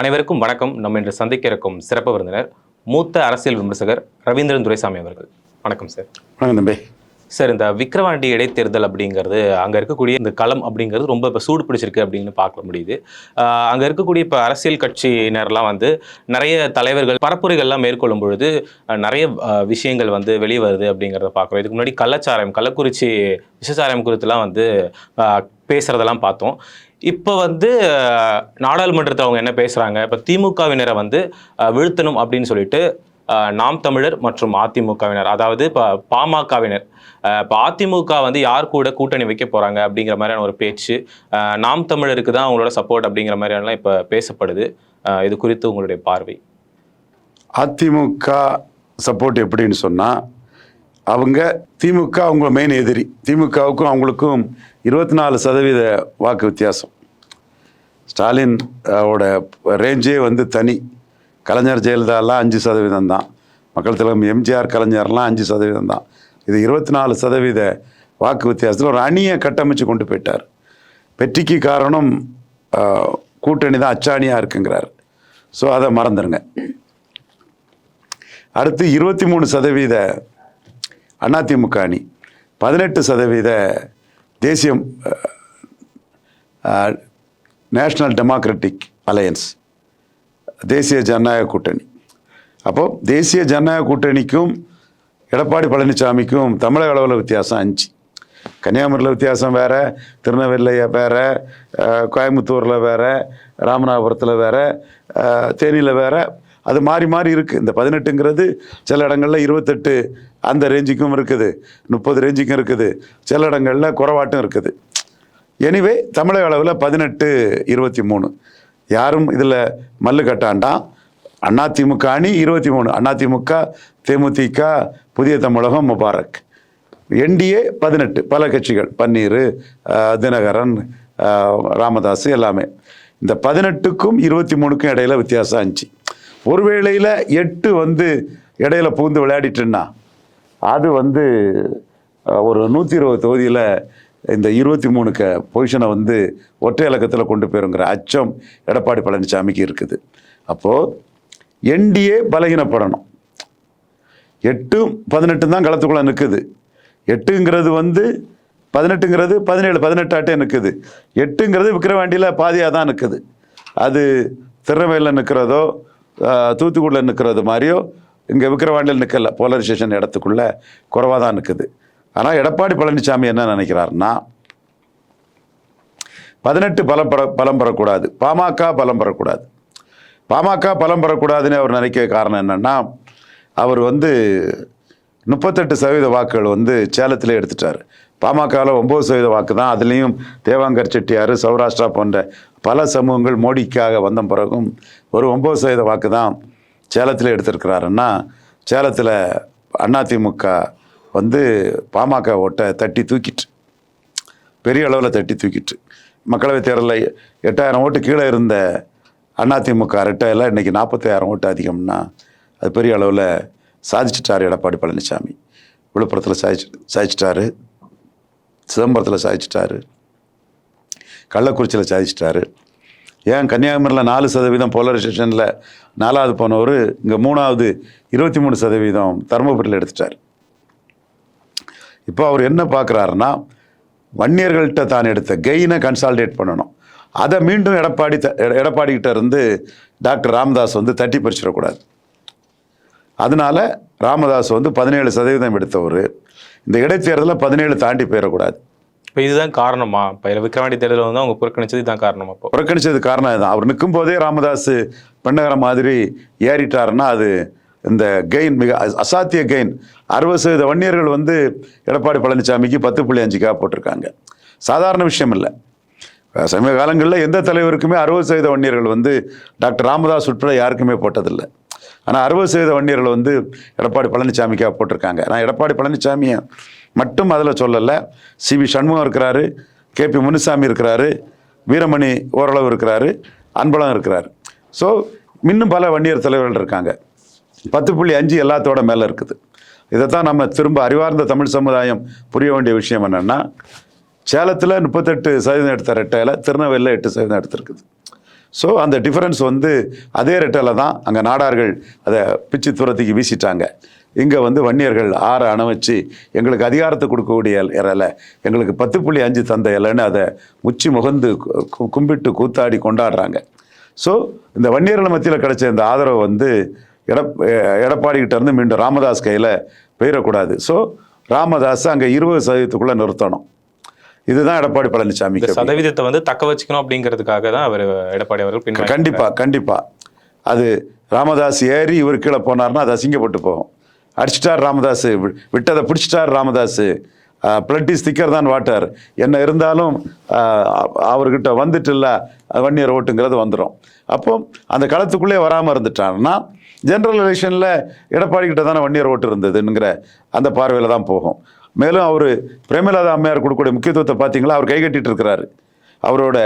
அனைவருக்கும் வணக்கம். நம்ம இன்று சந்திக்க இருக்கும் சிறப்பு விருந்தினர் மூத்த அரசியல் விமர்சகர் ரவீந்திரன் துரைசாமி அவர்கள். வணக்கம் சார். வணக்கம் தம்பி. சார் இந்த விக்கிரவாண்டி இடைத்தேர்தல் அப்படிங்கிறது அங்கே இருக்கக்கூடிய இந்த களம் அப்படிங்கிறது ரொம்ப இப்போ சூடு பிடிச்சிருக்கு அப்படின்னு பார்க்க முடியுது. அங்கே இருக்கக்கூடிய இப்போ அரசியல் கட்சியினர்லாம் வந்து நிறைய தலைவர்கள் பரப்புரைகள்லாம் மேற்கொள்ளும் பொழுது நிறைய விஷயங்கள் வந்து வெளியே வருது அப்படிங்கிறத பார்க்குறோம். இதுக்கு முன்னாடி கள்ளச்சாராயம் கள்ளக்குறிச்சி விஷச்சாராயம் குறித்துலாம் வந்து ஆஹ் பேசுறதெல்லாம் பார்த்தோம். இப்போ வந்து நாடாளுமன்றத்தை நாடாளுமன்றத்தில் அவங்க என்ன பேசுகிறாங்க இப்போ திமுகவினரை வந்து வீழ்த்தணும் அப்படின்னு சொல்லிட்டு நாம் தமிழர் மற்றும் அதிமுகவினர் அதாவது இப்போ பாமகவினர் இப்போ அதிமுக வந்து யார் கூட கூட்டணி வைக்க போகிறாங்க அப்படிங்கிற மாதிரியான ஒரு பேச்சு நாம் தமிழருக்கு தான் அவங்களோட சப்போர்ட் அப்படிங்கிற மாதிரியான இப்போ பேசப்படுது. இது குறித்து உங்களுடைய பார்வை. அதிமுக சப்போர்ட் எப்படின்னு சொன்னால் அவங்க திமுக அவங்க மெயின் எதிரி. திமுகவுக்கும் அவங்களுக்கும் இருபத்தி நாலு சதவீத வாக்கு வித்தியாசம். ஸ்டாலின் ஓட ரேஞ்சே வந்து தனி. கலைஞர் ஜெயலலிதாலாம் அஞ்சு சதவீதம் தான். மக்கள் தலைவர் எம்ஜிஆர் கலைஞர்லாம் அஞ்சு சதவீதம் தான். இது இருபத்தி நாலு சதவீத வாக்கு வித்தியாசத்தில் ஒரு அணியை கட்டமைச்சு கொண்டு போயிட்டார். வெற்றிக்கு காரணம் கூட்டணி தான் அச்சாணியாக இருக்குங்கிறார். ஸோ அதை மறந்துடுங்க அடுத்து இருபத்தி மூணு சதவீத அதிமுக அணி. பதினெட்டு சதவீத தேசியம் நேஷ்னல் டெமோக்ராட்டிக் அலையன்ஸ் தேசிய ஜனநாயக கூட்டணி. அப்போது தேசிய ஜனநாயக கூட்டணிக்கும் எடப்பாடி பழனிசாமிக்கும் தமிழக அளவில் வித்தியாசம் அஞ்சு. கன்னியாகுமரியில் வித்தியாசம் வேறு திருநெல்வேலியில் வேறு கோயம்புத்தூரில் வேறு ராமநாதபுரத்தில் வேறு தேனியில் வேறு. அது மாறி மாறி இருக்குது இந்த பதினெட்டுங்கிறது சில இடங்களில் இருபத்தெட்டு அந்த ரேஞ்சுக்கும் இருக்குது. முப்பது ரேஞ்சுக்கும் இருக்குது. சில இடங்களில் குறைவாட்டும் இருக்குது. எனிவே தமிழக அளவில் பதினெட்டு இருபத்தி மூணு. யாரும் இதில் மல்லு கட்டாண்டாம் அதிமுக அணி இருபத்தி மூணு. அதிமுக தேமுதிக புதிய தமிழகம் முபாரக். என்டிஏ பதினெட்டு. பல கட்சிகள். பன்னீர் தினகரன் ராமதாஸ் எல்லாமே. இந்த பதினெட்டுக்கும் இருபத்தி மூணுக்கும் இடையில வித்தியாசம் அஞ்சு. ஒரு வேளையில் எட்டு வந்து இடையில பூந்து விளையாடிட்டுன்னா அது வந்து ஒரு நூற்றி இருபது தொகுதியில் இந்த இருபத்தி மூணுக்கு பொசிஷனை வந்து ஒற்றை இலக்கத்தில் கொண்டு போயிருங்கிற அச்சம் எடப்பாடி பழனிசாமிக்கு இருக்குது. அப்போது என்டிஏ பலகீனப்படணும். எட்டும் பதினெட்டும் தான் களத்துக்குள்ளே நிற்குது எட்டுங்கிறது வந்து பதினெட்டுங்கிறது பதினேழு பதினெட்டாட்டே நிற்குது எட்டுங்கிறது விக்கிரவாண்டியில் பாதியாக தான் நிற்குது அது திருநெல்வேலியில் நிற்கிறதோ தூத்துக்குடியில் நிற்கிறது மாதிரியோ இங்கே விக்கிரவாண்டியில் நிற்கல போலரைசேஷன் இடத்துக்குள்ளே குறைவாக தான் நிற்குது ஆனால் எடப்பாடி பழனிசாமி என்ன நினைக்கிறாருன்னா பதினெட்டு பலம் பெற பலம் பெறக்கூடாது. பாமக பலம் பெறக்கூடாது. பாமக பலம் பெறக்கூடாதுன்னு அவர் நினைக்க காரணம் என்னென்னா அவர் வந்து முப்பத்தெட்டு சதவீத வாக்குகள் வந்து சேலத்தில் எடுத்துட்டார். பாமகவில் ஒம்பது சதவீத வாக்கு தான். அதுலேயும் தேவாங்கர் செட்டியார் சௌராஷ்டிரா போன்ற பல சமூகங்கள் மோடிக்காக வந்த பிறகும் ஒரு ஒம்பது சதவீத வாக்கு தான் சேலத்தில் எடுத்திருக்கிறாருன்னா சேலத்தில் அதிமுக வந்து பாமக ஓட்டை தட்டி தூக்கிட்டு பெரிய அளவில் தட்டி தூக்கிட்டு மக்களவைத் தேர்தலில் எட்டாயிரம் ஓட்டு கீழே இருந்த அதிமுக ரெட்டையில் இன்றைக்கி நாற்பத்தாயிரம் ஓட்டு அதிகம்னா அது பெரிய அளவில் சாதிச்சிட்டார் எடப்பாடி பழனிசாமி. விழுப்புரத்தில் சாதிச்சு சாதிச்சிட்டாரு. சிதம்பரத்தில் சாதிச்சிட்டாரு. கள்ளக்குறிச்சியில் சாதிச்சிட்டாரு. ஏன் கன்னியாகுமரியில் நாலு சதவீதம் போலரைசேஷனில் நாலாவது போனவர் இங்கே மூணாவது இருபத்தி மூணு சதவீதம் தருமபுரியில் எடுத்துட்டார். இப்போ அவர் என்ன பார்க்குறாருன்னா வன்னியர்கள்ட்ட தான் எடுத்த கெயினை கன்சால்டேட் பண்ணணும். அதை மீண்டும் எடப்பாடி த எடப்பாடிக்கிட்ட இருந்து டாக்டர் ராமதாஸ் வந்து தட்டி பறிச்சிடக்கூடாது அதனால ராமதாஸ் வந்து பதினேழு சதவீதம் எடுத்தவர். இந்த இடைத்தேர்தலில் பதினேழு தாண்டி போயிடக்கூடாது. இப்போ இதுதான் காரணமா? இப்போ விக்கிரவாண்டி தேர்தலில் வந்து அவங்க புறக்கணிச்சது இதுதான் காரணமா இப்போ? புறக்கணிச்சது காரணம் இதுதான். அவர் நிற்கும் போதே ராமதாஸ் பெண்ணகர மாதிரி ஏறிட்டாருன்னா அது இந்த கெயின் மிக அசாத்திய கெயின் அறுபது சதவீத வன்னியர்கள் வந்து எடப்பாடி பழனிசாமிக்கு பத்து புள்ளி அஞ்சுக்காக போட்டிருக்காங்க. சாதாரண விஷயம் இல்லை. சமீப காலங்களில் எந்த தலைவருக்குமே அறுபது சதவீத வன்னியர்கள் வந்து டாக்டர் ராமதாஸ் உட்பட யாருக்குமே போட்டதில்லை. ஆனால் அறுபது சதவீத வன்னியர்கள் வந்து எடப்பாடி பழனிசாமிக்காக போட்டிருக்காங்க. நான் எடப்பாடி பழனிசாமியை மட்டும் அதில் சொல்லலை. சி வி சண்முகம் இருக்கிறாரு. கே பி முனுசாமி இருக்கிறாரு. வீரமணி ஓரளவு இருக்கிறாரு. அன்பழகம் இருக்கிறார். ஸோ இன்னும் பல வன்னியர் தலைவர்கள் இருக்காங்க. பத்து புள்ளி அஞ்சு எல்லாத்தோட மேலே இருக்குது. இதைத்தான் நம்ம திரும்ப அறிவார்ந்த தமிழ் சமுதாயம் புரிய வேண்டிய விஷயம் என்னென்னா சேலத்தில் முப்பத்தெட்டு சதவீதம் எடுத்த ரெட்டையில் திருநெல்வேலியில் எட்டு சதவீதம் எடுத்திருக்குது. ஸோ அந்த டிஃபரன்ஸ் வந்து அதே ரெட்டையில் தான் அங்கே நாடார்கள் அதை பிச்சு தூரத்துக்கு வீசிட்டாங்க. இங்கே வந்து வன்னியர்கள் ஆற அணைவச்சு எங்களுக்கு அதிகாரத்தை கொடுக்கக்கூடிய இலை எங்களுக்கு பத்து புள்ளி அஞ்சு தந்த இலைன்னு அதை உச்சி முகந்து கும்பிட்டு கூத்தாடி கொண்டாடுறாங்க. ஸோ இந்த வன்னியர்கள் மத்தியில் கிடைச்ச இந்த ஆதரவு வந்து எடப் எடப்பாடி கிட்ட இருந்து மீண்டும் ராமதாஸ் கையில் போயிடக்கூடாது ஸோ ராமதாஸ் அங்கே இருபது சதவீதத்துக்குள்ளே நிறுத்தணும். இதுதான் எடப்பாடி பழனிசாமி சதவீதத்தை வந்து தக்க வச்சுக்கணும் அப்படிங்கிறதுக்காக தான் அவர் எடப்பாடி அவர்கள் பின்வாங்கி கண்டிப்பா கண்டிப்பா. அது ராமதாஸ் ஏறி இவர் கீழே போனார்னா அது அசிங்கப்பட்டு போகும். அடிச்சிட்டார் ராமதாஸ் விட்டதை பிடிச்சிட்டார் ராமதாஸ் பிளட் இஸ் திக்கர் தான் வாட்டர். என்ன இருந்தாலும் அவர்கிட்ட வந்துட்டு இல்லை வன்னியர் ஓட்டுங்கிறது வந்துடும் அப்போ அந்த களத்துக்குள்ளே வராமல் இருந்துட்டாருன்னா ஜென்ரல் எலெக்ஷனில் எடப்பாடி கிட்ட தானே வன்னியர் ஓட்டு இருந்ததுங்கிற அந்த பார்வையில் தான் போகும். மேலும் அவர் பிரேமலாதா அம்மையார் கொடுக்கக்கூடிய முக்கியத்துவத்தை பார்த்தீங்களா? அவர் கைகட்டிட்டு இருக்கிறாரு. அவரோட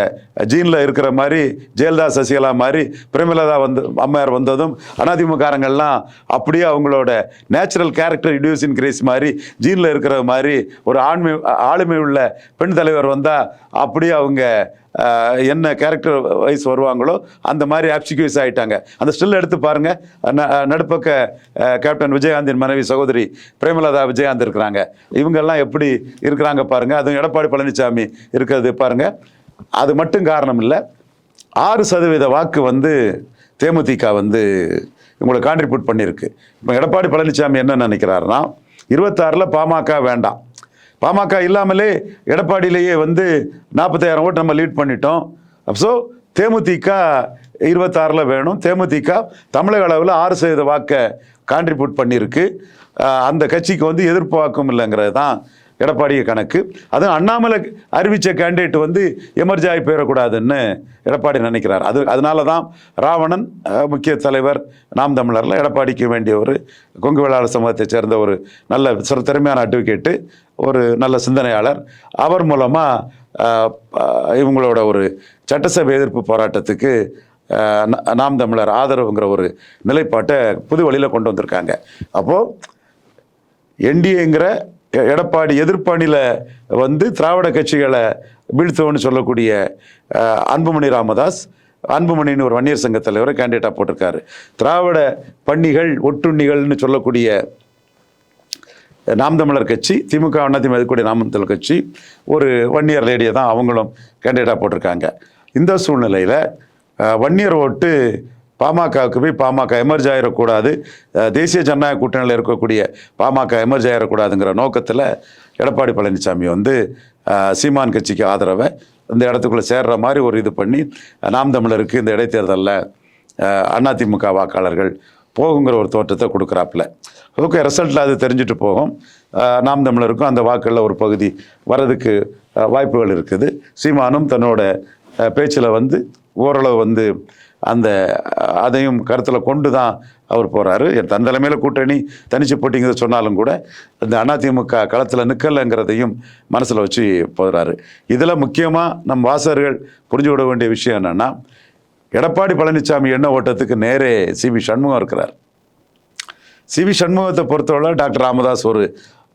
ஜீனில் இருக்கிற மாதிரி ஜெயலலிதா சசிகலா மாதிரி பிரேமலதா வந்து அம்மையார் வந்ததும் அதிமுகாரங்கள்லாம் அப்படியே அவங்களோட நேச்சுரல் கேரக்டர் இடியூசின் கிரேஸ் மாதிரி ஜீனில் இருக்கிற மாதிரி ஒரு ஆண்மை ஆளுமை உள்ள பெண் தலைவர் வந்தால் அப்படியே அவங்க என்ன கேரக்டர் வைஸ் வருவாங்களோ அந்த மாதிரி ஆப்சிக்யூஸ் ஆகிட்டாங்க அந்த ஸ்டில் எடுத்து பாருங்கள் ந- நடுப்பக்க கேப்டன் விஜயகாந்தின் மனைவி சகோதரி பிரேமலதா விஜயகாந்த் இருக்கிறாங்க. இவங்கெல்லாம் எப்படி இருக்கிறாங்க பாருங்கள் அதுவும் எடப்பாடி பழனிசாமி இருக்கிறது பாருங்கள் அது மட்டும் காரணம் இல்லை ஆறு சதவீத வாக்கு வந்து தேமுதிக வந்து உங்களை கான்ட்ரிபியூட் பண்ணியிருக்கு இப்போ எடப்பாடி பழனிசாமி என்ன நினைக்கிறாருன்னா இருபத்தாறில் பாமக வேண்டாம். பாமக இல்லாமலே எடப்பாடியிலேயே வந்து நாற்பத்தாயிரம் ஓட்டு நம்ம லீட் பண்ணிட்டோம். ஸோ தேமுதிக இருபத்தாறில் வேணும். தேமுதிக தமிழக அளவில் ஆறு சதவீத வாக்கை கான்ட்ரிபியூட் பண்ணியிருக்கு அந்த கட்சிக்கு வந்து எதிர்ப்பு வாக்கும் இல்லைங்கிறது தான் எடப்பாடிய கணக்கு. அதுவும் அண்ணாமலை அறிவித்த கேண்டிடேட் வந்து எமர்ஜி ஆகி போயிடக்கூடாதுன்னு எடப்பாடி நினைக்கிறார். அது அதனால தான் ராவணன் முக்கிய தலைவர் நாம் தமிழரில் எடப்பாடிக்கு வேண்டிய ஒரு கொங்கு வேளாளர் சமூகத்தை சேர்ந்த ஒரு நல்ல சிற திறமையான அட்வொகேட்டு ஒரு நல்ல சிந்தனையாளர். அவர் மூலமாக இவங்களோட ஒரு சட்டசபை எதிர்ப்பு போராட்டத்துக்கு நாம் தமிழர் ஆதரவுங்கிற ஒரு நிலைப்பாட்டை புது வழியில் கொண்டு வந்திருக்காங்க. அப்போது என்டிஏங்கிற எடப்பாடி எதிர்ப்பணியில் வந்து திராவிட கட்சிகளை வீழ்த்தவன்னு சொல்லக்கூடிய அன்புமணி ராமதாஸ் அன்புமணின்னு ஒரு வன்னியர் சங்க தலைவரை கேண்டிடேட்டாக போட்டிருக்காரு. திராவிட பண்ணிகள் ஒட்டுண்ணிகள்னு சொல்லக்கூடிய நாம் தமிழர் கட்சி திமுக அதிமுக இருக்கக்கூடிய நாம் தமிழர் கட்சி ஒரு வன்னியர் லேடியை தான் அவங்களும் கேண்டிடேட்டாக போட்டிருக்காங்க. இந்த சூழ்நிலையில் வன்னியர் ஓட்டு பாமகவுக்கு போய் பாமக எமர்ஜ் ஆகிடக்கூடாது தேசிய ஜனநாயக கூட்டணியில் இருக்கக்கூடிய பாமக எமர்ஜ் ஆகிடக்கூடாதுங்கிற நோக்கத்தில் எடப்பாடி பழனிசாமி வந்து சீமான் கட்சிக்கு ஆதரவை இந்த இடத்துக்குள்ளே சேர்ற மாதிரி ஒரு இது பண்ணி நாம் தமிழருக்கு இந்த இடைத்தேர்தலில் அதிமுக வாக்காளர்கள் போகுங்கிற ஒரு தோற்றத்தை கொடுக்குறாப்புல. ஓகே ரிசல்ட்டில் அது தெரிஞ்சுட்டு போகும். நாம் தமிழருக்கும் அந்த வாக்களில் ஒரு பகுதி வர்றதுக்கு வாய்ப்புகள் இருக்குது. சீமானும் தன்னோட பேச்சில் வந்து ஓரளவு வந்து அந்த அதையும் கருத்தில் கொண்டு தான் அவர் போகிறாரு தன் தலைமையில் கூட்டணி தனிச்சு போட்டிங்கிறத சொன்னாலும் கூட இந்த அதிமுக களத்தில் நிற்கலைங்கிறதையும் மனசில் வச்சு போகிறாரு இதில் முக்கியமாக நம் வாசகர்கள் புரிஞ்சு விட வேண்டிய விஷயம் என்னென்னா எடப்பாடி பழனிசாமி எண்ண ஓட்டத்துக்கு நேரே சி வி சண்முகம் இருக்கிறார். சி வி சண்முகத்தை பொறுத்தவரை டாக்டர் ராமதாஸ் ஒரு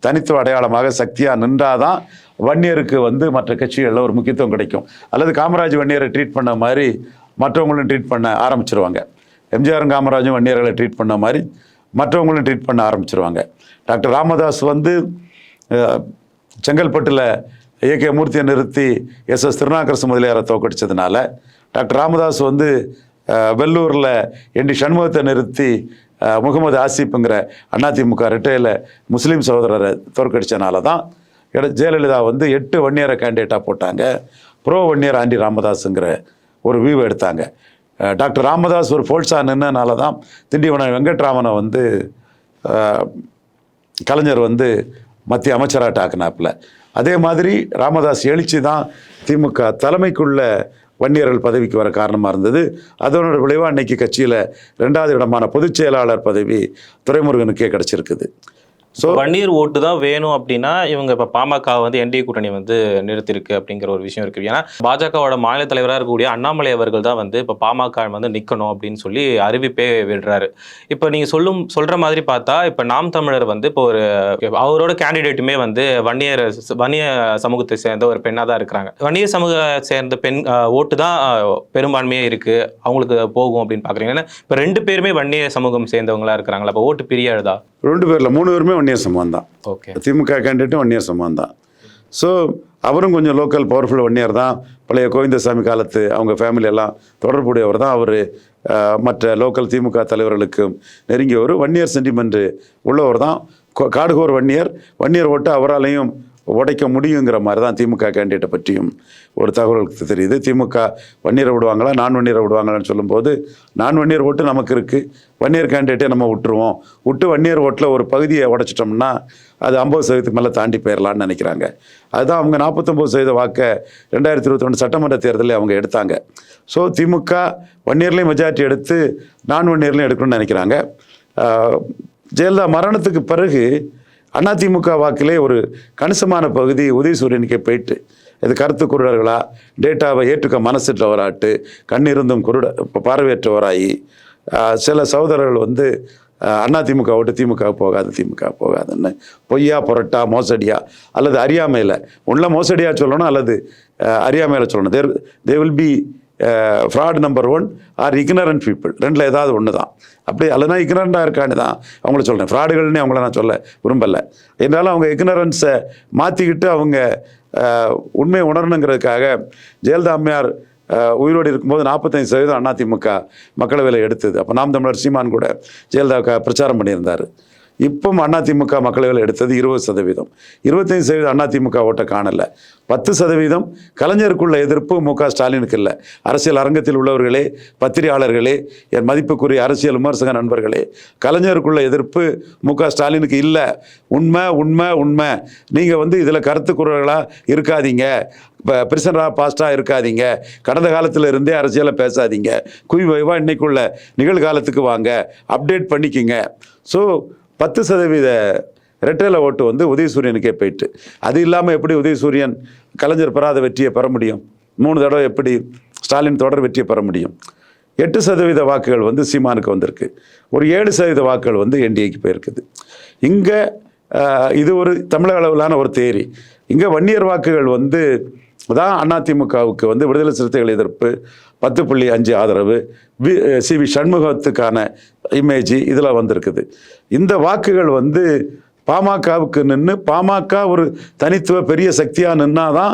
தனித்துவ அடையாளமாக சக்தியாக நின்றாதான் வன்னியருக்கு வந்து மற்ற கட்சிகளில் ஒரு முக்கியத்துவம் கிடைக்கும். அல்லது காமராஜ் வன்னியரை ட்ரீட் பண்ண மாதிரி மற்றவங்களும் ட்ரீட் பண்ண ஆரம்பிச்சிருவாங்க. எம்ஜிஆரும் காமராஜும் வன்னியர்களை ட்ரீட் பண்ண மாதிரி மற்றவங்களும் ட்ரீட் பண்ண ஆரம்பிச்சிருவாங்க. டாக்டர் ராமதாஸ் வந்து செங்கல்பட்டில் ஏகே மூர்த்தியை நிறுத்தி எஸ் எஸ் திருநாக்கரசு முதலியாரை தோக்கடிச்சதுனால டாக்டர் ராமதாஸ் வந்து வெள்ளூரில் என் டி சண்முகத்தை நிறுத்தி முகமது ஆசிப்புங்கிற அதிமுக ரிட்டையில் முஸ்லீம் சகோதரரை தோற்கடித்தனால தான் எட ஜெயலலிதா வந்து எட்டு வன்னியரை கேண்டிடேட்டாக போட்டாங்க. ப்ரோ வன்னியர் ஆண்டி ராமதாஸுங்கிற ஒரு வியூ எடுத்தாங்க. டாக்டர் ராமதாஸ் ஒரு ஃபோல்ஸாக நின்னனால தான் திண்டிவனம் வெங்கட்ராமனை வந்து கலைஞர் வந்து மத்திய அமைச்சராக டாக்குனாப்பில் அதே மாதிரி ராமதாஸ் எழுச்சி தான் திமுக தலைமைக்குள்ள வன்னியர்கள் பதவிக்கு வர காரணமாக இருந்தது. அதனோட விளைவாக அன்னைக்கு கட்சியில் ரெண்டாவது இடமான பொதுச் செயலாளர் பதவி துரைமுருகனுக்கே கிடச்சிருக்குது. ஸோ வன்னியர் ஓட்டு தான் வேணும் அப்படின்னா இவங்க இப்போ பாமக வந்து என்டிஏ கூட்டணி வந்து நிறுத்திருக்கு அப்படிங்கிற ஒரு விஷயம் இருக்கு. ஏன்னா பாஜகவோட மாநில தலைவராக இருக்கக்கூடிய அண்ணாமலை அவர்கள் தான் வந்து இப்போ பாமக வந்து நிற்கணும் அப்படின்னு சொல்லி அறிவிப்பே விடுறாரு. இப்போ நீங்கள் சொல்லும் சொல்ற மாதிரி பார்த்தா இப்போ நாம் தமிழர் வந்து இப்போ ஒரு அவரோட கேண்டிடேட்டுமே வந்து வன்னியர் வன்னிய சமூகத்தை சேர்ந்த ஒரு பெண்ணாக தான் இருக்கிறாங்க. வன்னியர் சமூக சேர்ந்த பெண் ஓட்டு தான் பெரும்பான்மையாக இருக்கு. அவங்களுக்கு போகும் அப்படின்னு பார்க்குறீங்க ஏன்னா இப்போ ரெண்டு பேருமே வன்னிய சமூகம் சேர்ந்தவங்களா இருக்கிறாங்களா? அப்போ ஓட்டு பிரியாதா? ரெண்டு பேரில் மூணு பேருமே ஒன்னியர் சம்பவம் தான் ஓகே. திமுக கேண்டிடேட்டும் சம்பவம் தான் ஸோ அவரும் கொஞ்சம் லோக்கல் பவர்ஃபுல் ஒன்னியர் தான். பழைய கோவிந்தசாமி காலத்து அவங்க ஃபேமிலி எல்லாம் தொடர்புடையவர் தான். அவர் மற்ற லோக்கல் திமுக தலைவர்களுக்கும் நெருங்கியவர் வன்னியர் சென்டிமெண்ட் உள்ளவர் தான். காடுகோர் வன்னியர் வன்னியர் ஓட்டு அவராலையும் உடைக்க முடியுங்கிற மாதிரி தான் திமுக கேண்டிடேட்டை பற்றியும் ஒரு தகவலுக்கு தெரியுது. திமுக வன்னியரை விடுவாங்களா? நான் வன்னியரை விடுவாங்களான்னு சொல்லும்போது நான் வன்னியர் ஓட்டு நமக்கு இருக்குது வன்னியர் கேண்டிடேட்டே நம்ம விட்டுருவோம். விட்டு வன்னியர் ஓட்டில் ஒரு பகுதியை உடைச்சிட்டோம்னா அது ஐம்பது சதவீதத்துக்கு மேலே தாண்டி போயிடலான்னு நினைக்கிறாங்க. அதுதான் அவங்க நாற்பத்தொம்பது சதவீத வாக்கை ரெண்டாயிரத்தி இருபத்தொன்று சட்டமன்ற தேர்தலில் அவங்க எடுத்தாங்க. ஸோ திமுக வன்னியர்லேயும் மெஜாரிட்டி எடுத்து நான் வன்னியர்லையும் எடுக்கணும்னு நினைக்கிறாங்க. ஜெயலலிதா மரணத்துக்கு பிறகு அதிமுக வாக்கிலே ஒரு கணிசமான பகுதி உதயசூரியனுக்கே போயிட்டு இது கருத்து குருடர்களா? டேட்டாவை ஏற்றுக்க மனசிட்டவராட்டு கண்ணிருந்தும் குருட பார்வையற்றவராகி சில சகோதரர்கள் வந்து அண்ணா திமுக விட்டு திமுக போகாது திமுக போகாதுன்னு பொய்யா புரட்டா மோசடியா அல்லது அறியாமையில் உள்ள மோசடியாக சொல்லணும் அல்லது அறியாமையில் சொல்லணும். There they will be fraud number one or ignorant people ரெண்டில் ஏதாவது ஒன்று தான் அப்படி அல்லனா இக்னரண்டாக இருக்கான்னு தான் அவங்கள சொல்கிறேன் ஃப்ராடுகள்னு அவங்கள நான் சொல்ல விரும்பலை. என்றாலும் அவங்க இக்னரன்ஸை மாற்றிக்கிட்டு அவங்க உண்மையை உணரணுங்கிறதுக்காக ஜெயலலிதா அம்மையார் உயிரோடு இருக்கும்போது நாற்பத்தஞ்சு சதவீதம் அதிமுக மக்களவையில் எடுத்தது. அப்போ நாம் தமிழர் சீமான் கூட ஜெயலலிதா பிரச்சாரம் பண்ணியிருந்தார். இப்போ அதிமுக மக்களவையில் எடுத்தது இருபது சதவீதம். இருபத்தைந்து சதவீதம் அதிமுக ஓட்டை காணல. பத்து சதவீதம் கலைஞருக்குள்ள எதிர்ப்பு மு க ஸ்டாலினுக்கு இல்லை. அரசியல் அரங்கத்தில் உள்ளவர்களே பத்திரிகையாளர்களே என் மதிப்புக்குரிய அரசியல் விமர்சக நண்பர்களே கலைஞருக்குள்ள எதிர்ப்பு மு க ஸ்டாலினுக்கு இல்லை. உண்மை உண்மை உண்மை. நீங்கள் வந்து இதில் கருத்து குரல்களாக இருக்காதீங்க. இப்போ பிரிசனராக பாஸ்டாக இருக்காதீங்க. கடந்த காலத்தில் இருந்தே அரசியலை பேசாதீங்க. குய் வைவா இன்னைக்குள்ள நிகழ்காலத்துக்கு வாங்க. அப்டேட் பண்ணிக்கிங்க. ஸோ பத்து சதவீத ரெட்டேல ஓட்டு வந்து உதயசூரியனுக்கே போயிட்டு. அது இல்லாமல் எப்படி உதயசூரியன் கலைஞர் பெறாத வெற்றியை பெற முடியும்? மூணு தடவை எப்படி ஸ்டாலின் தொடர் வெற்றியை பெற முடியும்? எட்டு சதவீத வாக்குகள் வந்து சீமானுக்கு வந்திருக்கு. ஒரு ஏழு சதவீத வாக்குகள் வந்து என்டிஏக்கு போயிருக்குது. இங்கே இது ஒரு தமிழக அளவிலான ஒரு தேரி. இங்கே வன்னியர் வாக்குகள் வந்து தான் அதிமுகவுக்கு வந்து விடுதலை சிறுத்தைகள் எதிர்ப்பு பத்து புள்ளி அஞ்சு ஆதரவு வி சி வி சண்முகத்துக்கான இமேஜ் இதில் வந்திருக்குது. இந்த வாக்குகள் வந்து பாமகவுக்கு நின்று பாமக ஒரு தனித்துவ பெரிய சக்தியாக நின்னாதான்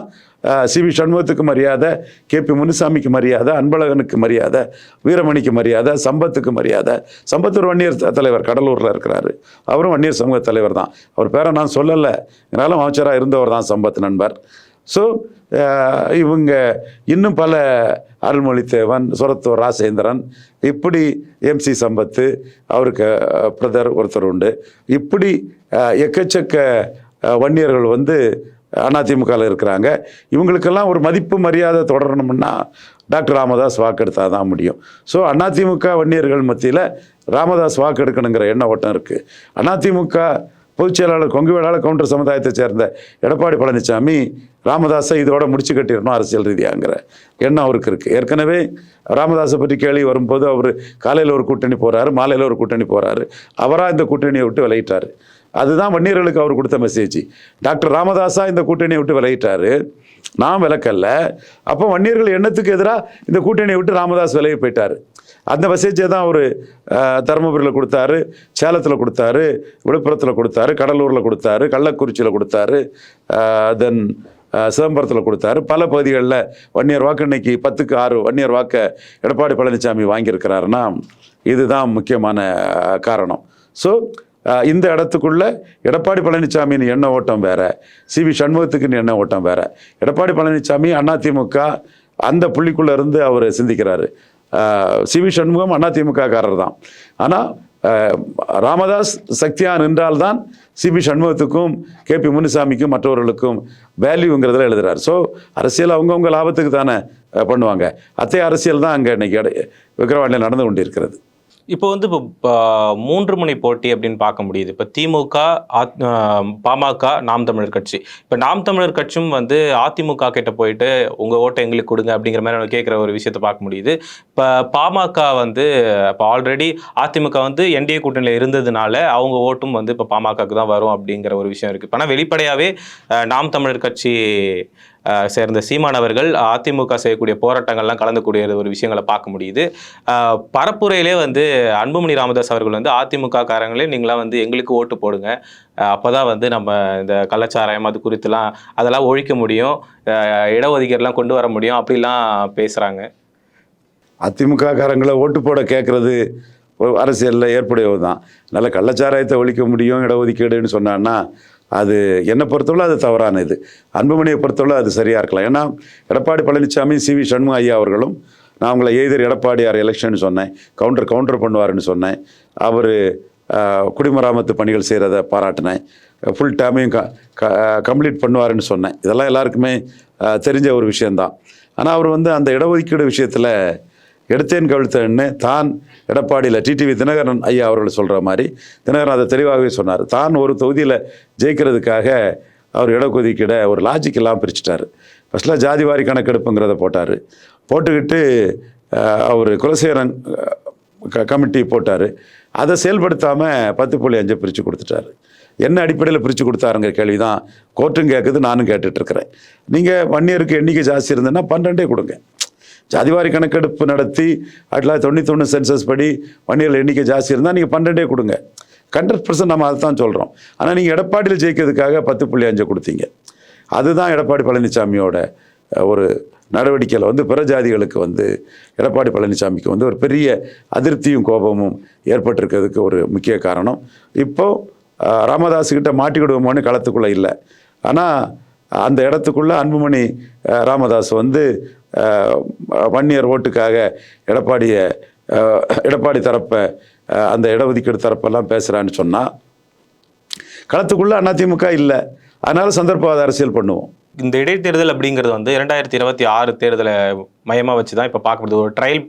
சி வி சண்முகத்துக்கு மரியாதை கே பி முனுசாமிக்கு மரியாதை அன்பழகனுக்கு மரியாதை வீரமணிக்கு மரியாதை சம்பத்துக்கு மரியாதை. சம்பத் ஒரு வன்னியர் தலைவர் கடலூரில் இருக்கிறாரு. அவரும் வன்னியர் சமூக தலைவர் தான். அவர் பேரை நான் சொல்லலை. இருந்தாலும் அமைச்சராக இருந்தவர் தான் சம்பத் நண்பர். ஸோ uh, இவங்க இன்னும் பல அருள்மொழித்தேவன் சுரத்தூர் ராசேந்திரன் இப்படி எம்சி சம்பத்து அவருக்கு uh, பிரதர் ஒருத்தர் உண்டு. இப்படி uh, எக்கச்சக்க வன்னியர்கள் வந்து அதிமுகவில் இருக்கிறாங்க. இவங்களுக்கெல்லாம் ஒரு மதிப்பு மரியாதை தொடரணும்னா டாக்டர் ராமதாஸ் வாக்கெடுத்தால் தான் முடியும். ஸோ அதிமுக வன்னியர்கள் மத்தியில் ராமதாஸ் வாக்கெடுக்கணுங்கிற எண்ண ஓட்டம் இருக்குது அதிமுக பொதுச் செயலாளர் கொங்கு வேளாளர் கவுண்டர் சமுதாயத்தை சேர்ந்த எடப்பாடி பழனிசாமி ராமதாஸை இதோட முடிச்சு கட்டிடணும் அரசியல் ரீதியாங்கிற எண்ணம் அவருக்கு இருக்குது ஏற்கனவே ராமதாஸை பற்றி கேள்வி வரும்போது அவர் காலையில் ஒரு கூட்டணி போகிறாரு மாலையில் ஒரு கூட்டணி போகிறாரு அவராக இந்த கூட்டணியை விட்டு விளையிட்டார் அதுதான் வன்னியர்களுக்கு அவர் கொடுத்த மெசேஜ் டாக்டர் ராமதாஸா இந்த கூட்டணியை விட்டு விளையிட்டாரு நான் விளக்கல்ல அப்போ வன்னியர்கள் எண்ணத்துக்கு எதிராக இந்த கூட்டணியை விட்டு ராமதாஸ் விலகி போயிட்டார். அந்த மெசேஜை தான் அவர் தருமபுரியில் கொடுத்தாரு சேலத்தில் கொடுத்தாரு விழுப்புரத்தில் கொடுத்தாரு கடலூரில் கொடுத்தாரு கள்ளக்குறிச்சியில் கொடுத்தாரு. தென் சிதம்பரத்தில் கொடுத்தாரு. பல பகுதிகளில் வன்னியர் வாக்கு இன்னைக்கு பத்துக்கு ஆறு வன்னியர் வாக்கை எடப்பாடி பழனிசாமி வாங்கியிருக்கிறாருன்னா இதுதான் முக்கியமான காரணம். ஸோ இந்த இடத்துக்குள்ள எடப்பாடி பழனிசாமின்னு எண்ண ஓட்டம் வேற. சி வி சண்முகத்துக்குன்னு எண்ண ஓட்டம் வேற. எடப்பாடி பழனிசாமி அதிமுக அந்த புள்ளிக்குள்ளே இருந்து அவர் சிந்திக்கிறாரு. சி வி சண்முகம் அதிமுக காரர் தான் ஆனால் ராமதாஸ் சக்தியா நின்றால்தான் சிபி சண்முகத்துக்கும் கே பி முனுசாமிக்கும் மற்றவர்களுக்கும் வேல்யூங்கிறதுல எழுதுறாரு. ஸோ அரசியல் அவங்கவுங்க லாபத்துக்கு தானே பண்ணுவாங்க. அத்தகைய அரசியல் தான் அங்கே இன்னைக்கு விக்கிரவாண்டியில் நடந்து கொண்டிருக்கிறது. இப்போ வந்து இப்போ மூன்று முனை போட்டி அப்படின்னு பார்க்க முடியுது. இப்போ திமுக ஆத்- பாமக நாம் தமிழர் கட்சி. இப்போ நாம் தமிழர் கட்சியும் வந்து அதிமுக கிட்ட போயிட்டு உங்கள் ஓட்டை எங்களுக்கு கொடுங்க அப்படிங்கிற மாதிரி கேட்குற ஒரு விஷயத்தை பார்க்க முடியுது. இப்போ பாமக வந்து இப்போ ஆல்ரெடி அதிமுக வந்து என்டிஏ கூட்டணியில் இருந்ததுனால அவங்க ஓட்டும் வந்து இப்போ பாமகக்கு தான் வரும் அப்படிங்கிற ஒரு விஷயம் இருக்குது ஆனால் வெளிப்படையாகவே நாம் தமிழர் கட்சி சேர்ந்த சீமானவர்கள் அதிமுக செய்யக்கூடிய போராட்டங்கள்லாம் கலந்துக்கூடிய ஒரு விஷயங்களை பார்க்க முடியுது. பரப்புரையிலே வந்து அன்புமணி ராமதாஸ் அவர்கள் வந்து அதிமுக காரங்களே நீங்களாம் வந்து எங்களுக்கு ஓட்டு போடுங்க. அப்போ தான் வந்து நம்ம இந்த கள்ளச்சாராயம் அது குறித்துலாம் அதெல்லாம் ஒழிக்க முடியும். இடஒதுக்கீடுலாம் கொண்டு வர முடியும் அப்படிலாம் பேசுகிறாங்க அதிமுக காரங்களை ஓட்டு போட கேட்குறது ஒரு அரசியலில் ஏற்புடையது தான் நல்ல கள்ளச்சாராயத்தை ஒழிக்க முடியும் இடஒதுக்கீடுன்னு சொன்னான்னா அது என்னை பொறுத்தவரை அது தவறான இது. அன்புமணியை பொறுத்தவரை அது சரியாக இருக்கலாம். ஏன்னா எடப்பாடி பழனிசாமி சி வி சண்முக ஐயா அவர்களும் நான் உங்களை எய்தர் எடப்பாடியார் எலெக்ஷன் சொன்னேன் கவுண்டர் கவுண்டர் பண்ணுவாருன்னு சொன்னேன். அவர் குடிமராமத்து பணிகள் செய்கிறத பாராட்டினேன். ஃபுல் டைமையும் க கம்ப்ளீட் பண்ணுவாருன்னு சொன்னேன். இதெல்லாம் எல்லாருக்குமே தெரிஞ்ச ஒரு விஷயந்தான் ஆனால் அவர் வந்து அந்த இடஒதுக்கீடு விஷயத்தில் எடுத்தேன் கவிழ்த்தேன்னு தான் எடப்பாடியில் டிடிவி தினகரன் ஐயா அவர்கள் சொல்கிற மாதிரி தினகரன் அதை தெளிவாகவே சொன்னார். தான் ஒரு தொகுதியில் ஜெயிக்கிறதுக்காக அவர் இடஒதுக்கீடை ஒரு லாஜிக் எல்லாம் பிரிச்சுட்டார். ஃபஸ்ட்டில் ஜாதிவாரி கணக்கெடுப்புங்கிறத போட்டார். போட்டுக்கிட்டு அவர் குலசேகரன் க கமிட்டி போட்டார். அதை செயல்படுத்தாமல் பத்து புள்ளி அஞ்சை பிரித்து கொடுத்துட்டாரு. என்ன அடிப்படையில் பிரித்து கொடுத்தாருங்கிற கேள்வி தான் கோர்ட்டும் கேட்குது நானும் கேட்டுட்ருக்கிறேன் நீங்கள் வன்னியருக்கு எண்ணிக்கை ஜாஸ்தி இருந்ததுன்னா பன்னெண்டே கொடுங்க. ஜாதிவாரி கணக்கெடுப்பு நடத்தி ஆயிரத்தி தொள்ளாயிரத்தி தொண்ணூத்தொன்று சென்சஸ் படி வன்னியர்கள் எண்ணிக்கை ஜாஸ்தி இருந்தால் நீங்கள் பன்னெண்டே கொடுங்க. ஹண்ட்ரட் பர்சன்ட் நம்ம அதை தான் சொல்கிறோம் ஆனால் நீங்கள் எடப்பாடியில் ஜெயிக்கிறதுக்காக பத்து புள்ளி அஞ்சு கொடுத்தீங்க. அதுதான் எடப்பாடி பழனிசாமியோட ஒரு நடவடிக்கையில் வந்து பிற ஜாதிகளுக்கு வந்து எடப்பாடி பழனிசாமிக்கு வந்து ஒரு பெரிய அதிருப்தியும் கோபமும் ஏற்பட்டிருக்கிறதுக்கு ஒரு முக்கிய காரணம். இப்போது ராமதாஸுக்கிட்ட மாட்டிக்கிடுவோமோன்னு களத்துக்குள்ளே இல்லை. ஆனால் அந்த இடத்துக்குள்ளே அன்புமணி ராமதாஸ் வந்து வன்னியர் ஓட்டுக்காக எடப்பாடியை எடப்பாடி தரப்பை அந்த இடஒதுக்கீடு தரப்பெல்லாம் பேசுகிறான்னு சொன்னால் களத்துக்குள்ளே அதிமுக இல்லை. அதனால் சந்தர்ப்பவாத அரசியல் பண்ணுவோம். இந்த இடைத்தேர்தல் அப்படிங்கிறது வந்து இரண்டாயிரத்தி இருபத்தி ஆறு தேர்தலை மையமாக வச்சு தான் இப்போ பார்க்கப்படுது. ஒரு ட்ரையல்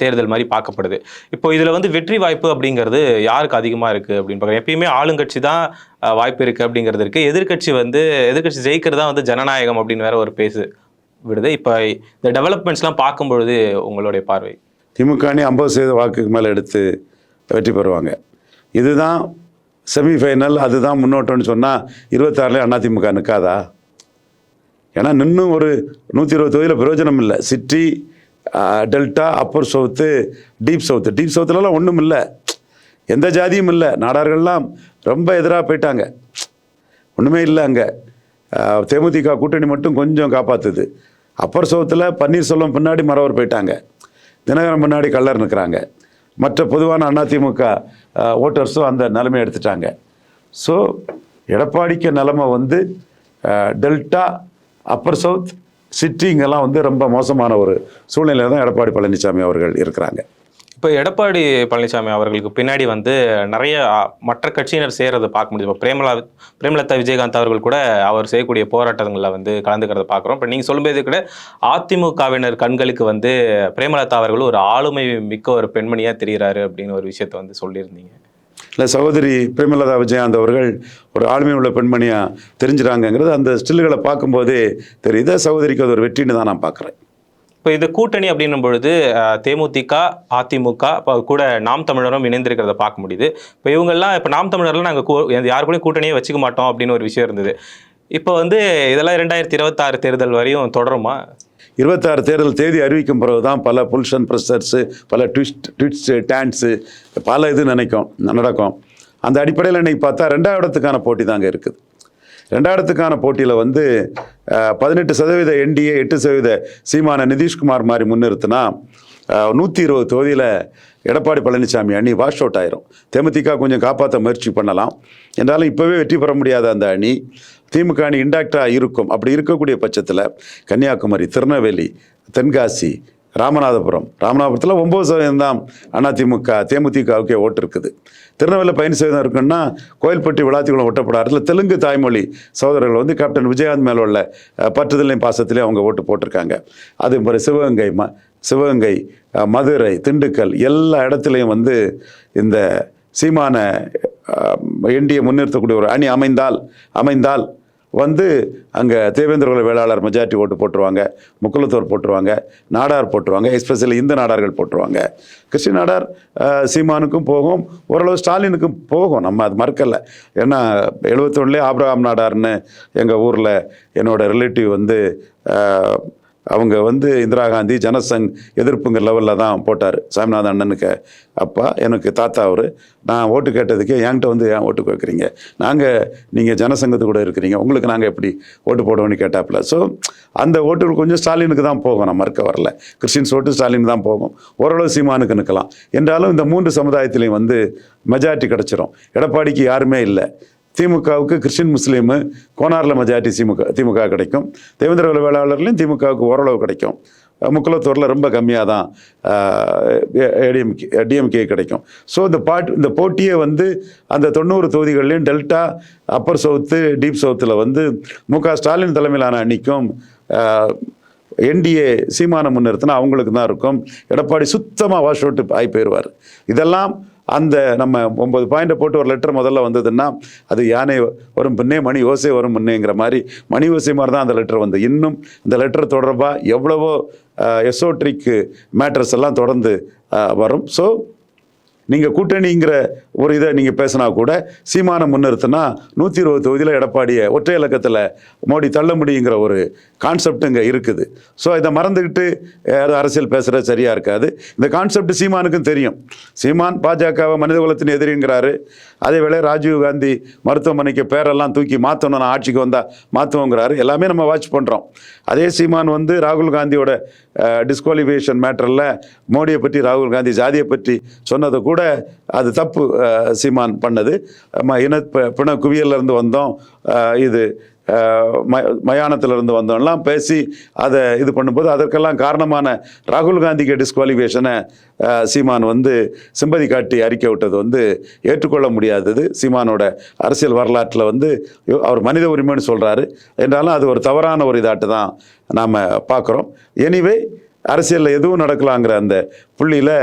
தேர்தல் மாதிரி பார்க்கப்படுது. இப்போ இதில் வந்து வெற்றி வாய்ப்பு அப்படிங்கிறது யாருக்கு அதிகமாக இருக்குது அப்படின்னு பார்க்குறேன் எப்பயுமே ஆளுங்கட்சி தான் வாய்ப்பு இருக்குது அப்படிங்கிறது இருக்குது எதிர்க்கட்சி வந்து எதிர்க்கட்சி ஜெயிக்கிறது தான் வந்து ஜனநாயகம் அப்படின்னு வேற ஒரு பேசு. விடுது. இப்போ இந்த டெவலப்மெண்ட்ஸ்லாம் பார்க்கும்பொழுது உங்களுடைய பார்வை? திமுகனே ஐம்பது சதவீத வாக்குக்கு மேலே எடுத்து வெற்றி பெறுவாங்க. இதுதான் செமிஃபைனல் அதுதான் முன்னோட்டம்னு சொன்னால் இருபத்தாறுலேயே அதிமுக நிற்காதா ஏன்னா இன்னும் ஒரு நூற்றி இருபது தொகுதியில் பிரயோஜனம் இல்லை. City delta upper south deep south deep சவுத்துலலாம் ஒன்றும் இல்லை. எந்த ஜாதியும் இல்லை. நாடார்கள்லாம் ரொம்ப எதிராக போயிட்டாங்க. ஒன்றுமே இல்லை அங்கே. தேமுதிக கூட்டணி மட்டும் கொஞ்சம் காப்பாற்றுது அப்பர் சவுத்தில் பன்னீர்செல்வம் பின்னாடி மறவர் போயிட்டாங்க. தினகரன் முன்னாடி கல்லர் நிற்கிறாங்க மற்ற பொதுவான அதிமுக ஓட்டர்ஸும் அந்த நிலைமை எடுத்துட்டாங்க. ஸோ எடப்பாடிக்கு நிலமை வந்து டெல்டா அப்பர் சவுத் சிட்டிங்கெல்லாம் வந்து ரொம்ப மோசமான ஒரு சூழ்நிலையில் தான் எடப்பாடி பழனிசாமி அவர்கள் இருக்கிறாங்க. இப்போ எடப்பாடி பழனிசாமி அவர்களுக்கு பின்னாடி வந்து நிறைய மற்ற கட்சியினர் செய்கிறத பார்க்க முடியுது. இப்போ பிரேமலா பிரேமலதா விஜயகாந்த் அவர்கள் கூட அவர் செய்யக்கூடிய போராட்டங்களில் வந்து கலந்துக்கிறத பார்க்குறோம். இப்போ நீங்கள் சொல்லும்போது கூட அதிமுகவினர் கண்களுக்கு வந்து பிரேமலதா அவர்கள் ஒரு ஆளுமை மிக்க ஒரு பெண்மணியாக தெரிகிறாரு அப்படின்னு ஒரு விஷயத்த வந்து சொல்லியிருந்தீங்க. இல்லை சகோதரி பிரேமலதா விஜயகாந்த் அவர்கள் ஒரு ஆளுமை உள்ள பெண்மணியாக தெரிஞ்சுறாங்கங்கிறது அந்த ஸ்டில்லுகளை பார்க்கும்போதே தெரியுது. சகோதரிக்கு அது ஒரு வெற்றின்னு தான் நான் பார்க்குறேன். இப்போ இது கூட்டணி அப்படின்னும் பொழுது தேமுதிக அதிமுக இப்போ கூட நாம் தமிழரும் இணைந்திருக்கிறத பார்க்க முடியுது. இப்போ இவங்கெல்லாம் இப்போ நாம் தமிழர்லாம் நாங்கள் யாரு கூடயும் கூட்டணியே வச்சுக்க மாட்டோம் அப்படின்னு ஒரு விஷயம் இருந்தது. இப்போ வந்து இதெல்லாம் இரண்டாயிரத்தி இருபத்தாறு தேர்தல் வரையும் தொடருமா? இருபத்தாறு தேர்தல் தேதி அறிவிக்கும் பிறகு தான் பல புல்ஷன் ப்ரெஷர்ஸு பல ட்விஸ்ட் ட்விட்ஸு டான்ஸு பல இது நினைக்கும் நடக்கும். அந்த அடிப்படையில் இன்னைக்கு பார்த்தா ரெண்டாவது இடத்துக்கான போட்டி தாங்க இருக்குது. ரெண்டாயிரத்துக்கான போட்டியில் வந்து பதினெட்டு சதவீத என்டிஏ எட்டு சதவீத சீமான நிதிஷ்குமார் மாதிரி முன்னிறுத்தினா நூற்றி இருபது தொகுதியில் எடப்பாடி பழனிசாமி அணி வாஷ் அவுட் ஆயிரும். தேமுதிக கொஞ்சம் காப்பாற்ற முயற்சி பண்ணலாம். என்றாலும் இப்போவே வெற்றி பெற முடியாத அந்த அணி திமுக அணி இண்டாக்டாக இருக்கும். அப்படி இருக்கக்கூடிய பட்சத்தில் கன்னியாகுமரி திருநெல்வேலி தென்காசி ராமநாதபுரம். ராமநாதபுரத்தில் ஒம்பது சதவீதம் தான் அதிமுக தேமுதிகவுக்கே ஓட்டு இருக்குது. திருநெல்வேலியில் பதினஞ்சு சதவீதம் இருக்குன்னா கோயில்பட்டி விளாத்திக்குளம் ஒட்டப்படாரத்தில் தெலுங்கு தாய்மொழி சகோதரர்கள் வந்து கேப்டன் விஜயகாந்த் மேலே உள்ள பற்றுதலையும் பாசத்திலையும் அவங்க ஓட்டு போட்டிருக்காங்க. அது மாதிரி சிவகங்கை ம சிவகங்கை மதுரை திண்டுக்கல் எல்லா இடத்துலையும் வந்து இந்த சீமான எண்டியை முன்னிறுத்தக்கூடிய ஒரு அணி அமைந்தால் அமைந்தால் வந்து அங்கே தேவேந்திரகுல வேளாளர் மெஜாரிட்டி ஓட்டு போட்டுருவாங்க முக்குலத்தோர் போட்டுருவாங்க நாடார் போட்டுருவாங்க எஸ்பெஷலி இந்து நாடார்கள் போட்டுருவாங்க. கிறிஸ்டின் நாடார் சீமானுக்கும் போகும் ஓரளவு ஸ்டாலினுக்கும் போகும் நம்ம அது மறுக்கலை. ஏன்னா எழுபத்தொன்னுலேயே ஆப்ரஹாம் நாடார்னு எங்கள் ஊரில் என்னோடய ரிலேட்டிவ் வந்து அவங்க வந்து இந்திரா காந்தி ஜனசங் எதிர்ப்புங்கிற லெவலில் தான் போட்டார். சாமிநாதன் அண்ணனுக்கு. அப்பா எனக்கு தாத்தா அவர். நான் ஓட்டு கேட்டதுக்கே என்கிட்ட வந்து ஏன் ஓட்டு கேட்குறீங்க நாங்கள் நீங்கள் ஜனசங்கத்து கூட இருக்கிறீங்க. உங்களுக்கு நாங்கள் எப்படி ஓட்டு போடுவோம்னு கேட்டாப்புல. ஸோ அந்த ஓட்டு கொஞ்சம் ஸ்டாலினுக்கு தான் போகும். நான் மறுக்க வரல. கிறிஸ்டின்ஸ் ஓட்டு ஸ்டாலின் தான் போகும். ஓரளவு சீமானுக்கு நிற்கலாம். என்றாலும் இந்த மூன்று சமுதாயத்திலையும் வந்து மெஜாரிட்டி கிடச்சிரும். எடப்பாடிக்கு யாருமே இல்லை. திமுகவுக்கு கிறிஸ்டின் முஸ்லீமு கோனாரில் மெஜாரிட்டி திமுக திமுக கிடைக்கும். தேவேந்திர வேளாளர்லையும் திமுகவுக்கு ஓரளவு கிடைக்கும். முக்குலத்தூரில் ரொம்ப கம்மியாக தான் ஏடிஎம்கே டிஎம்கே கிடைக்கும். ஸோ இந்த பாட் இந்த போட்டியே வந்து அந்த தொண்ணூறு தொகுதிகள்லையும் டெல்டா அப்பர் சவுத்து டீப் சவுத்தில் வந்து மு க ஸ்டாலின் தலைமையிலான அணிக்கும் என்டிஏ சீமான முன்னிறுத்தினா அவங்களுக்கு தான் இருக்கும். எடப்பாடி சுத்தமாக வாஷ் அவுட் ஆகி போயிடுவார் இதெல்லாம் அந்த நம்ம ஒன்பது பாயிண்டை போட்டு ஒரு லெட்டர் முதல்ல வந்ததுன்னா அது யானை வரும் பின்னே மணி ஓசை வரும் முன்னேங்கிற மாதிரி மணி ஓசை மாதிரி தான் அந்த லெட்டர் வந்து. இன்னும் இந்த லெட்டர் தொடர்பாக எவ்வளவோ எசோட்ரிக் மேட்டர்ஸ் எல்லாம் தொடர்ந்து வரும். ஸோ நீங்கள் கூட்டணிங்கிற ஒரு இதை நீங்கள் பேசினா கூட சீமானம் முன்னிறுத்தினா நூற்றி இருபது தொகுதியில் எடப்பாடியை ஒற்றை இலக்கத்தில் மோடி தள்ள முடியுங்கிற ஒரு கான்செப்ட் இங்கே இருக்குது. ஸோ இதை மறந்துக்கிட்டு யாரும் அரசியல் பேசுகிறது சரியாக இருக்காது. இந்த கான்செப்ட் சீமானுக்கும் தெரியும். சீமான் பாஜகவை மனித குலத்தின் எதிரிங்கிறாரு. அதே வேளை ராஜீவ் காந்தி மருத்துவமனைக்கு பேரெல்லாம் தூக்கி மாற்றணும் நான் ஆட்சிக்கு வந்தால் மாற்றுவோங்கிறாரு எல்லாமே நம்ம வாட்ச் பண்ணுறோம் அதே சீமான் வந்து ராகுல் காந்தியோட டிஸ்குவாலிஃபிகேஷன் மேட்டரில் மோடியை பற்றி ராகுல் காந்தி ஜாதியை பற்றி சொன்னதை கூட அது தப்பு சீமான் பண்ணது. ம இன ப- பிண குவியலேருந்து வந்தோம் இது. மயானத்திலிருந்து வந்தவன்லாம் பேசி அதை இது பண்ணும்போது அதற்கெல்லாம் காரணமான ராகுல் காந்திக்கு டிஸ்குவாலிஃபிகேஷனை சீமான் வந்து சிம்பதி காட்டி அறிக்கை விட்டது வந்து ஏற்றுக்கொள்ள முடியாதது. சீமானோட அரசியல் வரலாற்றில் வந்து அவர் மனித உரிமைன்னு சொல்கிறாரு என்றாலும் அது ஒரு தவறான ஒரு இதாட்டு தான் நாம் பார்க்குறோம். எனிவே அரசியலில் எதுவும் நடக்கலாங்கிற அந்த புள்ளியில்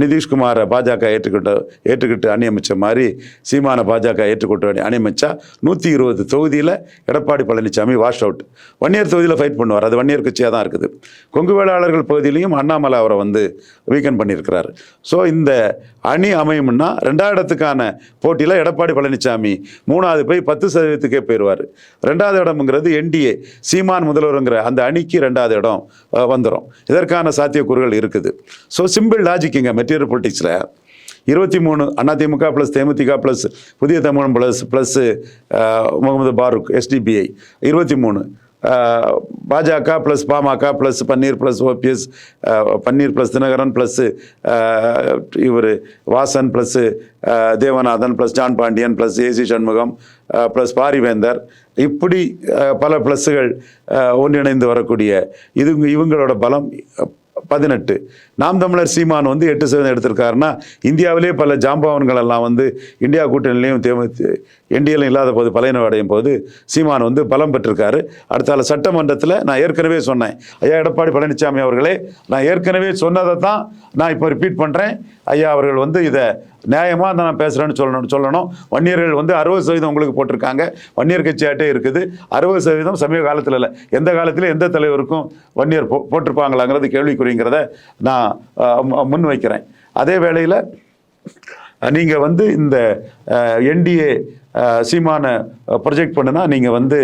நிதிஷ்குமாரை பாஜக ஏற்றுக்கிட்ட ஏற்றுக்கிட்டு அணி மாதிரி சீமான பாஜக ஏற்றுக்கொண்டு அணியமைச்சா நூற்றி இருபது தொகுதியில் எடப்பாடி பழனிசாமி வாஷ் அவுட் வன்னியர் தொகுதியில் ஃபைட் பண்ணுவார். அது வன்னியர் கட்சியாக தான் இருக்குது. கொங்கு வேளாளர்கள் பகுதியிலையும் அண்ணாமலை அவரை வந்து வீக்கன் பண்ணியிருக்கிறார். ஸோ இந்த அணி அமையும்னா ரெண்டாவது இடத்துக்கான போட்டியில் எடப்பாடி பழனிசாமி மூணாவது போய் பத்து சதவீதத்துக்கே போயிடுவார் ரெண்டாவது இடம்ங்கிறது என்டிஏ சீமான் முதல்வருங்கிற அந்த அணிக்கு ரெண்டாவது இடம் வந்துடும் இதற்கான சாத்தியக்கூறுகள் இருக்குது. ஸோ சிம்பிள் லாஜிக்குங்க மெட்டீரியல் பொலிட்டிக்ஸில் இருபத்தி மூணு அதிமுக ப்ளஸ் தேமுதிக plus Puthiya Tamizhan plus plus Mohammed Farook SDPI இருபத்தி மூணு பாஜக plus PMK plus Panneer plus OPS Panneer plus Dinakaran plus இவர் Vasan plus Devanathan plus John Pandian plus AC Shanmugam plus Pariventhar. இப்படி பல ப்ளஸ்ஸுகள் ஒன்றிணைந்து வரக்கூடிய இது இவங்களோட பலம் பதினெட்டு. நாம் தமிழர் சீமான் வந்து எட்டு சதவீதம் எடுத்திருக்காருன்னா இந்தியாவிலே பல ஜாம்பவான்கள் எல்லாம் வந்து இந்தியா கூட்டணிலையும் தேம என்டிஏலும் இல்லாத போது பலையினம் அடையும் போது சீமான் வந்து பலம் பெற்றிருக்காரு. அடுத்தால சட்டமன்றத்தில் நான் ஏற்கனவே சொன்னேன். ஐயா எடப்பாடி பழனிசாமி அவர்களே நான் ஏற்கனவே சொன்னதை தான் நான் இப்போ ரிப்பீட் பண்ணுறேன் ஐயா அவர்கள் வந்து இதை நியாயமாக நான் பேசுகிறேன்னு சொல்லணும் சொல்லணும். வன்னியர்கள் வந்து அறுபது சதவீதம் உங்களுக்கு போட்டிருக்காங்க. வன்னியர் கட்சியாட்டே இருக்குது. அறுபது சதவீதம் சமீப காலத்தில் இல்லை. எந்த காலத்தில் எந்த தலைவருக்கும் வன்னியர் போ போட்டிருப்பாங்களாங்கிறது கேள்விக்குறிங்கிறத நான் முன் வைக்கிறேன். அதே வேளையில் நீங்கள் வந்து இந்த என்டிஏ சீமான ப்ரொஜெக்ட் பண்ணுனா நீங்கள் வந்து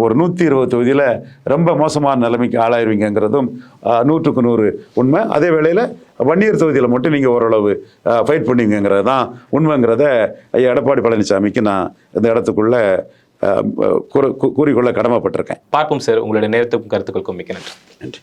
ஒரு நூற்றி இருபது தொகுதியில் ரொம்ப மோசமான நிலைமைக்கு ஆளாயிருவீங்கங்கிறதும் அஹ், நூற்றுக்கு நூறு உண்மை. அதே வேளையில் வன்னியர் தொகுதியில் மட்டும் நீங்கள் ஓரளவு ஃபைட் பண்ணுவீங்கிறது தான் உண்மைங்கிறத ஐயா எடப்பாடி பழனிசாமிக்கு நான் இந்த இடத்துக்குள்ள கூறிக்கொள்ள கடமைப்பட்டிருக்கேன். பார்ப்போம் சார். உங்களுடைய நேரத்துக்கும் கருத்துக்களுக்கும் மிக்க நன்றி. நன்றி.